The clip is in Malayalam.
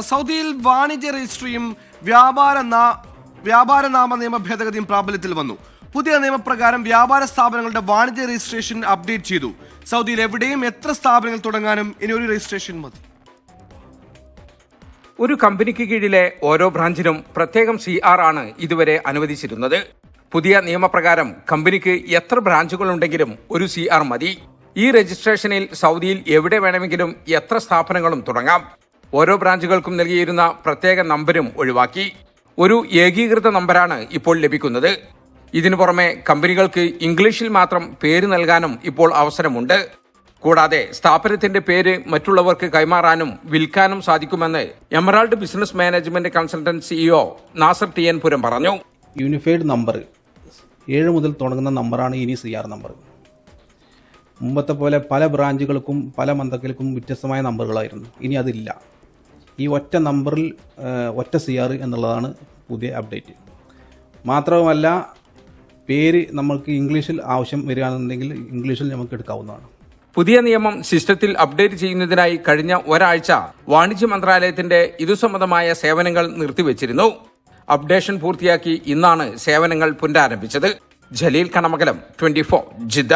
സൗദിയിൽ വാണിജ്യ രജിസ്ട്രിയും വ്യാപാര വ്യാപാര നാമ നിയമ ഭേദഗതിയും പ്രാബല്യത്തിൽ വന്നു. പുതിയ നിയമപ്രകാരം വ്യാപാര സ്ഥാപനങ്ങളുടെ വാണിജ്യ രജിസ്ട്രേഷൻ അപ്ഡേറ്റ് ചെയ്തു. സൗദിയിൽ എവിടെയും എത്ര സ്ഥാപനങ്ങൾ തുടങ്ങാനും ഇനി ഒരു രജിസ്ട്രേഷൻ മതി. ഒരു കമ്പനിക്ക് കീഴിലെ ഓരോ ബ്രാഞ്ചിനും പ്രത്യേകം സി ആർ ആണ് ഇതുവരെ അനുവദിച്ചിരുന്നത്. പുതിയ നിയമപ്രകാരം കമ്പനിക്ക് എത്ര ബ്രാഞ്ചുകൾ ഉണ്ടെങ്കിലും ഒരു സി ആർ മതി. ഈ രജിസ്ട്രേഷനിൽ സൗദിയിൽ എവിടെ വേണമെങ്കിലും എത്ര സ്ഥാപനങ്ങളും തുടങ്ങാം. ഓരോ ബ്രാഞ്ചുകൾക്കും നൽകിയിരുന്ന പ്രത്യേക നമ്പരും ഒഴിവാക്കി. ഒരു ഏകീകൃത നമ്പരാണ് ഇപ്പോൾ ലഭിക്കുന്നത്. ഇതിനു പുറമെ കമ്പനികൾക്ക് ഇംഗ്ലീഷിൽ മാത്രം പേര് നൽകാനും ഇപ്പോൾ അവസരമുണ്ട്. കൂടാതെ സ്ഥാപനത്തിന്റെ പേര് മറ്റുള്ളവർക്ക് കൈമാറാനും വിൽക്കാനും സാധിക്കുമെന്ന് Emerald business management consultant CEO Nasar T N Puram പറഞ്ഞു. Unified number. ഏഴ് മുതൽ തുടങ്ങുന്ന നമ്പറാണ് ഇനി സി ആർ നമ്പർ. മുമ്പത്തെ പോലെ പല ബ്രാഞ്ചുകൾക്കും പല മന്തക്കൽക്കും വ്യത്യസ്തമായ നമ്പറുകളായിരുന്നു. ഇനി അതില്ല. ഈ ഒറ്റ നമ്പറിൽ ഒറ്റ സി ആർ എന്നുള്ളതാണ് പുതിയ അപ്ഡേറ്റ് മാത്രവുമല്ല പേര് നമ്മൾക്ക് ഇംഗ്ലീഷിൽ ആവശ്യം വരികയാണെന്നുണ്ടെങ്കിൽ ഇംഗ്ലീഷിൽ നമുക്ക് എടുക്കാവുന്നതാണ്. പുതിയ നിയമം സിസ്റ്റത്തിൽ അപ്ഡേറ്റ് ചെയ്യുന്നതിനായി കഴിഞ്ഞ ഒരാഴ്ച വാണിജ്യ മന്ത്രാലയത്തിന്റെ ഇതു സംബന്ധമായ സേവനങ്ങൾ നിർത്തിവച്ചിരുന്നു. അപ്ഡേഷൻ പൂർത്തിയാക്കി ഇന്നാണ് സേവനങ്ങൾ പുനരാരംഭിച്ചത്. Jaleel Kanamakalam twenty Jeddah.